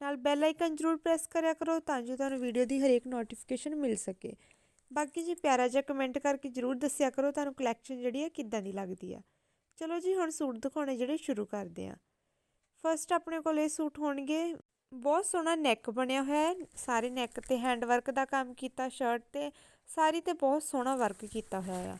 ਨਾਲ bell icon ਜ਼ਰੂਰ press ਕਰਿਆ ਕਰੋ ਤਾਂ ਜੋ ਤੁਹਾਨੂੰ ਵੀਡੀਓ ਦੀ ਹਰੇਕ ਨੋਟੀਫਿਕੇਸ਼ਨ ਮਿਲ ਸਕੇ। ਬਾਕੀ ਜੀ ਪਿਆਰਾ ਜਿਹਾ ਕਮੈਂਟ ਕਰਕੇ ਜ਼ਰੂਰ ਦੱਸਿਆ ਕਰੋ ਤੁਹਾਨੂੰ ਕਲੈਕਸ਼ਨ ਜਿਹੜੀ ਹੈ ਕਿੱਦਾਂ ਦੀ ਲੱਗਦੀ ਆ। ਚਲੋ ਜੀ ਹੁਣ ਸੂਟ ਦਿਖਾਉਣੇ ਜਿਹੜੇ ਸ਼ੁਰੂ ਕਰਦੇ ਆ। ਫਸਟ ਆਪਣੇ ਕੋਲ ਇਹ ਸੂਟ ਹੋਣਗੇ। ਬਹੁਤ ਸੋਹਣਾ ਨੈਕ ਬਣਿਆ ਹੋਇਆ ਹੈ। ਸਾਰੇ ਨੈਕ ਤੇ ਹੈਂਡ ਵਰਕ ਦਾ ਕੰਮ ਕੀਤਾ ਸ਼ਰਟ ਤੇ, ਸਾਰੀ ਤੇ ਬਹੁਤ ਸੋਹਣਾ ਵਰਕ ਕੀਤਾ ਹੋਇਆ ਆ।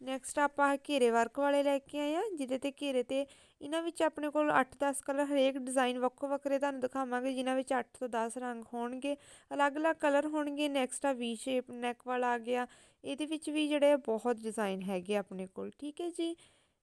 ਨੈਕਸਟ ਆਪਾਂ ਘੇਰੇ ਵਰਕ ਵਾਲੇ ਲੈ ਕੇ ਆਏ ਆ ਜਿਹਦੇ ਤੇ ਘੇਰੇ ਤੇ ਇਹਨਾਂ ਵਿੱਚ ਆਪਣੇ ਕੋਲ 8-10 ਕਲਰ ਹਰੇਕ ਡਿਜ਼ਾਈਨ ਵੱਖੋ ਵੱਖਰੇ ਤੁਹਾਨੂੰ ਦਿਖਾਵਾਂਗੇ ਜਿਨ੍ਹਾਂ ਵਿੱਚ 8 ਤੋਂ 10 ਰੰਗ ਹੋਣਗੇ ਅਲੱਗ-ਅਲੱਗ ਕਲਰ ਹੋਣਗੇ ਨੈਕਸਟ ਆ ਵੀ ਸ਼ੇਪ ਨੈਕ ਵਾਲਾ ਆ ਗਿਆ, ਇਹਦੇ ਵਿੱਚ ਵੀ ਜਿਹੜੇ ਬਹੁਤ ਡਿਜ਼ਾਈਨ ਹੈਗੇ ਆਪਣੇ ਕੋਲ, ਠੀਕ ਹੈ ਜੀ?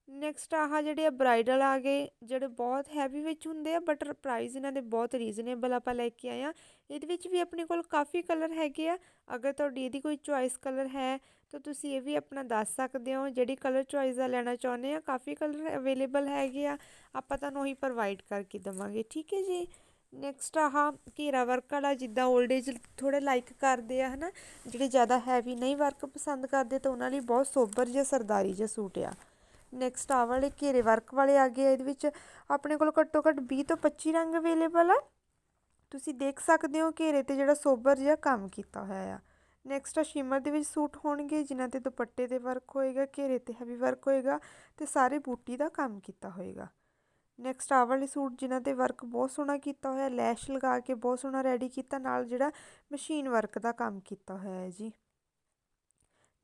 ਨੈਕਸਟ ਆਹ ਜਿਹੜੇ ਆ ਬ੍ਰਾਈਡਲ ਆ ਗਏ, ਜਿਹੜੇ ਬਹੁਤ ਹੈਵੀ ਵਿੱਚ ਹੁੰਦੇ ਆ ਬਟ ਪ੍ਰਾਈਸ ਇਹਨਾਂ ਦੇ ਬਹੁਤ ਰੀਜ਼ਨੇਬਲ ਆਪਾਂ ਲੈ ਕੇ ਆਏ ਆ ਇਹਦੇ ਵਿੱਚ ਵੀ ਆਪਣੇ ਕੋਲ ਕਾਫੀ ਕਲਰ ਹੈਗੇ ਆ। ਅਗਰ ਤੁਹਾਡੀ ਇਹਦੀ ਕੋਈ ਚੁਆਇਸ ਕਲਰ ਹੈ, ਤਾਂ ਤੁਸੀਂ ਇਹ ਵੀ ਆਪਣਾ ਦੱਸ ਸਕਦੇ ਹੋ। ਜਿਹੜੀ ਕਲਰ ਚੁਆਇਸ ਦਾ ਲੈਣਾ ਚਾਹੁੰਦੇ ਆ, ਕਾਫੀ ਕਲਰ ਅਵੇਲੇਬਲ ਹੈਗੇ ਆ। ਆਪਾਂ ਤੁਹਾਨੂੰ ਉਹੀ ਪ੍ਰੋਵਾਈਡ ਕਰਕੇ ਦੇਵਾਂਗੇ, ਠੀਕ ਹੈ ਜੀ? ਨੈਕਸਟ ਆਹ ਘੇਰਾ ਵਰਕ ਵਾਲਾ, ਜਿੱਦਾਂ 올ਡ ਏਜ ਥੋੜੇ ਲਾਈਕ ਕਰਦੇ ਆ, ਹਨਾ? ਜਿਹੜੇ ਜ਼ਿਆਦਾ ਹੈਵੀ ਨਹੀਂ ਵਰਕ ਪਸੰਦ ਕਰਦੇ, ਤਾਂ ਉਹਨਾਂ ਲਈ ਬਹੁਤ ਸੋਬਰ ਜਿਹਾ ਸਰਦਾਰੀ ਜਿਹਾ ਸੂਟ ਆ। ਨੈਕਸਟ ਆ ਵਾਲੇ ਘੇਰੇ ਵਰਕ ਵਾਲੇ ਆ ਗਏ ਇਹਦੇ ਵਿੱਚ। ਆਪਣੇ ਕੋਲ ਘੱਟੋ ਘੱਟ 20 ਤੋਂ 25 ਰੰਗ ਅਵੇਲੇਬਲ ਆ। ਤੁਸੀਂ ਦੇਖ ਸਕਦੇ ਹੋ ਘੇਰੇ ਤੇ ਜਿਹੜਾ ਸੋਬਰ ਜਿਹਾ ਕੰਮ ਕੀਤਾ ਹੋਇਆ ਆ। ਨੈਕਸਟ ਆ ਸ਼ਿਮਰ ਦੇ ਵਿੱਚ ਸੂਟ ਹੋਣਗੇ, ਜਿਨ੍ਹਾਂ ਤੇ ਦੁਪੱਟੇ ਤੇ ਵਰਕ ਹੋਏਗਾ, ਘੇਰੇ ਤੇ ਹੈਵੀ ਵਰਕ ਹੋਏਗਾ ਤੇ ਸਾਰੇ ਬੂਟੀ ਦਾ ਕੰਮ ਕੀਤਾ ਹੋਏਗਾ। ਨੈਕਸਟ ਆ ਵਾਲੇ ਸੂਟ ਜਿਨ੍ਹਾਂ ਤੇ ਵਰਕ ਬਹੁਤ ਸੋਹਣਾ ਕੀਤਾ ਹੋਇਆ, ਲੈਸ਼ ਲਗਾ ਕੇ ਬਹੁਤ ਸੋਹਣਾ ਰੈਡੀ ਕੀਤਾ, ਨਾਲ ਜਿਹੜਾ ਮਸ਼ੀਨ ਵਰਕ ਦਾ ਕੰਮ ਕੀਤਾ ਹੋਇਆ ਹੈ ਜੀ।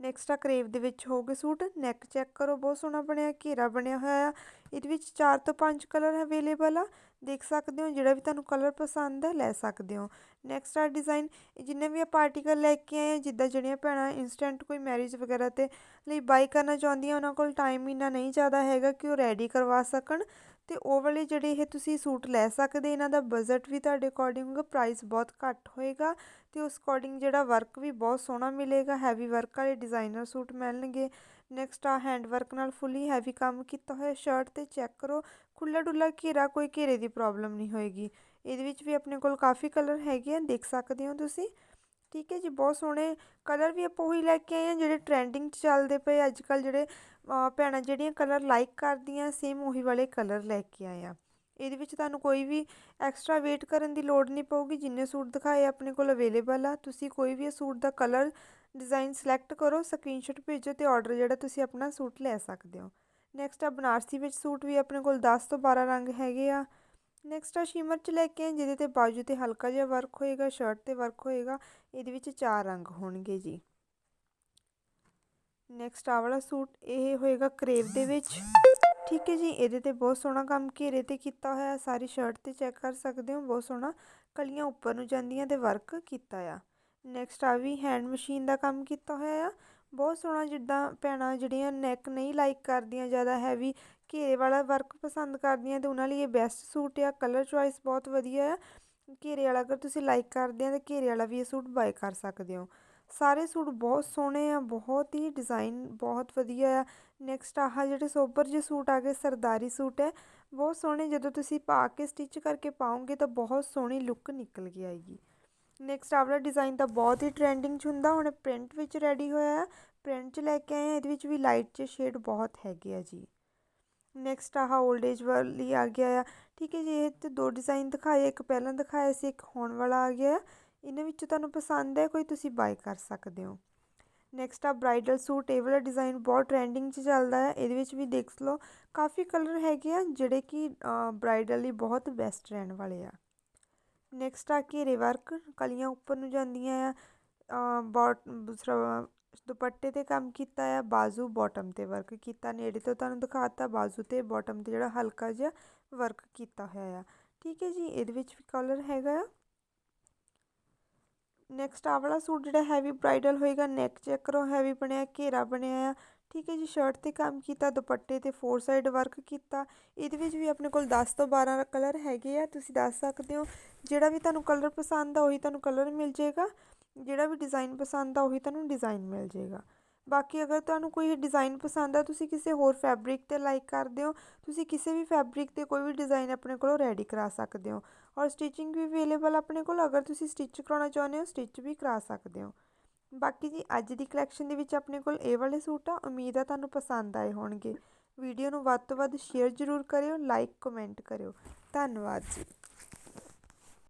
ਨੈਕਸਟ ਆ ਕਰੇਵ ਦੇ ਵਿੱਚ ਹੋਗੇ ਸੂਟ। ਨੈਕ ਚੈੱਕ ਕਰੋ, ਬਹੁਤ ਸੋਹਣਾ ਬਣਿਆ, ਘੇਰਾ ਬਣਿਆ ਹੋਇਆ ਆ। ਇਹਦੇ ਵਿੱਚ 4 ਤੋਂ 5 ਕਲਰ ਅਵੇਲੇਬਲ ਆ। ਦੇਖ ਸਕਦੇ ਹੋ, ਜਿਹੜਾ ਵੀ ਤੁਹਾਨੂੰ ਕਲਰ ਪਸੰਦ ਹੈ ਲੈ ਸਕਦੇ ਹੋ। ਨੈਕਸਟ ਆ ਡਿਜ਼ਾਈਨ ਜਿੰਨੇ ਵੀ ਆਪਾਂ ਆਰਟੀਕਲ ਲੈ ਕੇ ਆਏ ਆ, ਜਿੱਦਾਂ ਜਿਹੜੀਆਂ ਭੈਣਾਂ ਇਨਸਟੈਂਟ ਕੋਈ ਮੈਰਿਜ ਵਗੈਰਾ ਤੇ ਲਈ ਬਾਈ ਕਰਨਾ ਚਾਹੁੰਦੀਆਂ, ਉਹਨਾਂ ਕੋਲ ਟਾਈਮ ਇੰਨਾ ਨਹੀਂ ਜ਼ਿਆਦਾ ਹੈਗਾ ਕਿ ਉਹ ਰੈਡੀ ਕਰਵਾ ਸਕਣ। ਅਤੇ ਉਹ ਵਾਲੇ ਜਿਹੜੇ ਇਹ ਤੁਸੀਂ ਸੂਟ ਲੈ ਸਕਦੇ, ਇਹਨਾਂ ਦਾ ਬਜਟ ਵੀ ਤੁਹਾਡੇ ਅਕੋਰਡਿੰਗ ਪ੍ਰਾਈਸ ਬਹੁਤ ਘੱਟ ਹੋਏਗਾ ਅਤੇ ਉਸ ਅਕੋਰਡਿੰਗ ਜਿਹੜਾ ਵਰਕ ਵੀ ਬਹੁਤ ਸੋਹਣਾ ਮਿਲੇਗਾ ਹੈਵੀ ਵਰਕ ਵਾਲੇ ਡਿਜ਼ਾਈਨਰ ਸੂਟ ਮਿਲਣਗੇ। ਨੈਕਸਟ ਆ ਹੈਂਡ ਵਰਕ ਨਾਲ ਫੁੱਲੀ ਹੈਵੀ ਕੰਮ ਕੀਤਾ ਹੋਇਆ ਸ਼ਰਟ ਤੇ ਚੈੱਕ ਕਰੋ ਖੁੱਲਾ ਡੁੱਲਾ ਘੇਰਾ, ਕੋਈ ਘੇਰੇ ਦੀ ਪ੍ਰੋਬਲਮ ਨਹੀਂ ਹੋਏਗੀ। ਇਹਦੇ ਵਿੱਚ ਵੀ ਆਪਣੇ ਕੋਲ ਕਾਫੀ ਕਲਰ ਹੈਗੇ ਆ, ਦੇਖ ਸਕਦੇ ਹੋ ਤੁਸੀਂ। ਠੀਕ ਹੈ ਜੀ, ਬਹੁਤ ਸੋਹਣੇ ਕਲਰ ਵੀ ਆਪਾਂ ਉਹੀ ਲੈ ਕੇ ਆਏ ਆ ਜਿਹੜੇ ਟ੍ਰੈਂਡਿੰਗ 'ਚ ਚੱਲਦੇ ਪਏ ਅੱਜ ਕੱਲ ਜਿਹੜੇ ਭੈਣਾਂ, ਜਿਹੜੀਆਂ ਕਲਰ ਲਾਈਕ ਕਰਦੀਆਂ ਸੇਮ ਉਹੀ ਵਾਲੇ ਕਲਰ ਲੈ ਕੇ ਆਏ ਆ। ਇਹਦੇ ਵਿੱਚ ਤੁਹਾਨੂੰ ਕੋਈ ਵੀ ਐਕਸਟਰਾ ਵੇਟ ਕਰਨ ਦੀ ਲੋੜ ਨਹੀਂ ਪਊਗੀ, ਜਿੰਨੇ ਸੂਟ ਦਿਖਾਏ ਆਪਣੇ ਕੋਲ ਅਵੇਲੇਬਲ ਆ। ਤੁਸੀਂ ਕੋਈ ਵੀ ਸੂਟ ਦਾ ਕਲਰ ਡਿਜ਼ਾਈਨ ਸਿਲੈਕਟ ਕਰੋ ਸਕਰੀਨਸ਼ਾਟ ਭੇਜੋ ਤੇ ਆਰਡਰ ਜਿਹੜਾ ਤੁਸੀਂ ਆਪਣਾ ਸੂਟ ਲੈ ਸਕਦੇ ਹੋ। ਨੈਕਸਟ ਆ ਬਨਾਰਸੀ ਵਿੱਚ ਸੂਟ ਵੀ ਆਪਣੇ ਕੋਲ 10 ਤੋਂ 12 ਰੰਗ ਹੈਗੇ ਆ। ਨੈਕਸਟ ਆ ਸ਼ਿਮਰ ਚ ਲੈ ਕੇ ਜਿਹਦੇ ਤੇ ਬਾਜੂ ਤੇ ਹਲਕਾ ਜਿਹਾ ਵਰਕ ਹੋਏਗਾ ਸ਼ਰਟ ਤੇ ਵਰਕ ਹੋਏਗਾ, ਇਹਦੇ ਵਿੱਚ ਚਾਰ ਰੰਗ ਹੋਣਗੇ ਜੀ। ਨੈਕਸਟ ਆ ਵਾਲਾ ਸੂਟ, ਇਹ ਹੋਏਗਾ ਕਰੇਵ ਦੇ ਵਿੱਚ। ਠੀਕ ਹੈ ਜੀ, ਇਹਦੇ ਤੇ ਬਹੁਤ ਸੋਹਣਾ ਕੰਮ ਘੇਰੇ ਤੇ ਕੀਤਾ ਹੋਇਆ ਸਾਰੀ ਸ਼ਰਟ ਤੇ ਚੈੱਕ ਕਰ ਸਕਦੇ ਹੋ, ਬਹੁਤ ਸੋਹਣਾ ਕਲੀਆਂ ਉੱਪਰ ਨੂੰ ਜਾਂਦੀਆਂ ਤੇ ਵਰਕ ਕੀਤਾ ਆ। ਨੈਕਸਟ ਆ ਵੀ ਹੈਂਡ ਮਸ਼ੀਨ ਦਾ ਕੰਮ ਕੀਤਾ ਹੋਇਆ ਆ। ਬਹੁਤ ਸੋਹਣਾ ਜਿੱਦਾਂ ਭੈਣਾਂ ਜਿਹੜੀਆਂ ਨੈਕ ਨਹੀਂ ਲਾਈਕ ਕਰਦੀਆਂ, ਜ਼ਿਆਦਾ ਹੈਵੀ ਘੇਰੇ ਵਾਲਾ ਵਰਕ ਪਸੰਦ ਕਰਦੀਆਂ ਤੇ ਉਹਨਾਂ ਲਈ ਇਹ ਬੈਸਟ ਸੂਟ ਆ। ਕਲਰ ਚੁਆਇਸ ਬਹੁਤ ਵਧੀਆ ਆ। ਘੇਰੇ ਵਾਲਾ ਅਗਰ ਤੁਸੀਂ ਲਾਈਕ ਕਰਦੇ ਆ ਤਾਂ ਘੇਰੇ ਵਾਲਾ ਵੀ ਇਹ ਸੂਟ ਬਾਏ ਕਰ ਸਕਦੇ ਹੋ। ਸਾਰੇ ਸੂਟ ਬਹੁਤ ਸੋਹਣੇ ਆ, ਬਹੁਤ ਹੀ ਡਿਜ਼ਾਈਨ ਬਹੁਤ ਵਧੀਆ ਆ। ਨੈਕਸਟ ਆਹ ਜਿਹੜੇ ਸੋਬਰ ਜਿਹੇ ਸੂਟ ਆ ਗਏ, ਸਰਦਾਰੀ ਸੂਟ ਹੈ, ਬਹੁਤ ਸੋਹਣੇ। ਜਦੋਂ ਤੁਸੀਂ ਪਾ ਕੇ ਸਟਿਚ ਕਰਕੇ ਪਾਓਗੇ ਤਾਂ ਬਹੁਤ ਸੋਹਣੀ ਲੁੱਕ ਨਿਕਲ ਕੇ ਆਏਗੀ। ਨੈਕਸਟ ਆਵਲਾ ਡਿਜ਼ਾਈਨ ਤਾਂ ਬਹੁਤ ਹੀ ਟ੍ਰੈਂਡਿੰਗ 'ਚ ਹੁੰਦਾ, ਹੁਣ ਪ੍ਰਿੰਟ ਵਿੱਚ ਰੈਡੀ ਹੋਇਆ ਹੈ ਪ੍ਰਿੰਟ 'ਚ ਲੈ ਕੇ ਆਏ ਆ, ਇਹਦੇ ਵਿੱਚ ਵੀ ਲਾਈਟ 'ਚ ਸ਼ੇਡ ਬਹੁਤ ਹੈਗੇ ਆ ਜੀ। ਨੈਕਸਟ ਆਹ 올ਡ ਏਜ ਵਾਲੀ ਆ ਗਿਆ ਆ। ਠੀਕ ਹੈ ਜੀ, ਇਹ ਤੇ ਦੋ ਡਿਜ਼ਾਈਨ ਦਿਖਾਏ, ਇੱਕ ਪਹਿਲਾਂ ਦਿਖਾਇਆ ਸੀ, ਇੱਕ ਹੋਣ ਵਾਲਾ ਆ ਗਿਆ ਇਹਨਾਂ ਵਿੱਚੋਂ ਤੁਹਾਨੂੰ ਪਸੰਦ ਹੈ, ਕੋਈ ਤੁਸੀਂ ਬਾਏ ਕਰ ਸਕਦੇ ਹੋ। ਨੈਕਸਟ ਆ ਬ੍ਰਾਈਡਲ ਸੂਟ ਇਹ ਵਾਲਾ ਡਿਜ਼ਾਈਨ ਬਹੁਤ ਟ੍ਰੈਂਡਿੰਗ 'ਚ ਚੱਲਦਾ ਹੈ। ਇਹਦੇ ਵਿੱਚ ਵੀ ਦੇਖ ਲਓ, ਕਾਫੀ ਕਲਰ ਹੈਗੇ ਆ, ਜਿਹੜੇ ਕਿ ਬ੍ਰਾਈਡਲ ਲਈ ਬਹੁਤ ਬੈਸਟ ਰਹਿਣ ਵਾਲੇ ਆ। ਨੈਕਸਟ ਆ, ਘੇਰੇ ਵਰਕ ਕਲੀਆਂ ਉੱਪਰ ਨੂੰ ਜਾਂਦੀਆਂ ਆ ਬੋਟ, ਦੂਸਰਾ, ਦੁਪੱਟੇ ਤੇ ਕੰਮ ਕੀਤਾ ਆ, ਬਾਜ਼ੂ ਬਾਟਮ ਤੇ ਵਰਕ ਕੀਤਾ, ਨੇੜੇ ਤੋਂ ਤੁਹਾਨੂੰ ਦਿਖਾਤਾ, ਬਾਜ਼ੂ ਤੇ ਬਾਟਮ ਤੇ ਜਿਹੜਾ ਹਲਕਾ ਜਿਹਾ ਵਰਕ ਕੀਤਾ ਹੋਇਆ ਆ। ਠੀਕ ਹੈ ਜੀ, ਇਹਦੇ ਵਿੱਚ ਵੀ ਕਲਰ ਹੈਗਾ ਆ। ਨੈਕਸਟ ਆ ਵਾਲਾ ਸੂਟ ਜਿਹੜਾ ਹੈਵੀ ਬ੍ਰਾਈਡਲ ਹੋਏਗਾ ਨੈਕ ਚੈੱਕ ਕਰੋ ਹੈਵੀ ਬਣਿਆ, ਘੇਰਾ ਬਣਿਆ ਆ। ਠੀਕ ਹੈ ਜੀ ਸ਼ਰਟ ਤੇ ਕੰਮ ਕੀਤਾ, ਦੁਪੱਟੇ ਤੇ ਫੋਰ ਸਾਈਡ ਵਰਕ ਕੀਤਾ। ਇਹਦੇ ਵਿੱਚ ਵੀ ਆਪਣੇ ਕੋਲ 10 ਤੋਂ 12 ਕਲਰ ਹੈਗੇ ਆ, ਤੁਸੀਂ ਦੱਸ ਸਕਦੇ ਹੋ। ਜਿਹੜਾ ਵੀ ਤੁਹਾਨੂੰ ਕਲਰ ਪਸੰਦ ਆ, ਉਹੀ ਤੁਹਾਨੂੰ ਕਲਰ ਮਿਲ ਜਾਏਗਾ। ਜਿਹੜਾ ਵੀ ਡਿਜ਼ਾਈਨ ਪਸੰਦ ਆ, ਉਹੀ ਤੁਹਾਨੂੰ ਡਿਜ਼ਾਈਨ ਮਿਲ ਜਾਏਗਾ। ਬਾਕੀ ਅਗਰ ਤੁਹਾਨੂੰ ਕੋਈ ਡਿਜ਼ਾਈਨ ਪਸੰਦ ਆ, ਤੁਸੀਂ ਕਿਸੇ ਹੋਰ ਫੈਬਰਿਕ 'ਤੇ ਲਾਈਕ ਕਰਦੇ ਹੋ, ਤੁਸੀਂ ਕਿਸੇ ਵੀ ਫੈਬਰਿਕ 'ਤੇ ਕੋਈ ਵੀ ਡਿਜ਼ਾਈਨ ਆਪਣੇ ਕੋਲੋਂ ਰੈਡੀ ਕਰਾ ਸਕਦੇ ਹੋ। ਔਰ ਸਟਿਚਿੰਗ ਵੀ ਅਵੇਲੇਬਲ ਆਪਣੇ ਕੋਲ, ਅਗਰ ਤੁਸੀਂ ਸਟਿਚ ਕਰਾਉਣਾ ਚਾਹੁੰਦੇ ਹੋ ਸਟਿਚ ਵੀ ਕਰਾ ਸਕਦੇ ਹੋ। ਬਾਕੀ ਜੀ, ਅੱਜ ਦੀ ਕਲੈਕਸ਼ਨ ਦੇ ਵਿੱਚ ਆਪਣੇ ਕੋਲ ਇਹ ਵਾਲੇ ਸੂਟ ਆ, ਉਮੀਦ ਆ ਤੁਹਾਨੂੰ ਪਸੰਦ ਆਏ ਹੋਣਗੇ। ਵੀਡੀਓ ਨੂੰ ਵੱਧ ਤੋਂ ਵੱਧ ਸ਼ੇਅਰ ਜ਼ਰੂਰ ਕਰਿਓ ਲਾਈਕ ਕਮੈਂਟ ਕਰਿਓ। ਧੰਨਵਾਦ ਜੀ।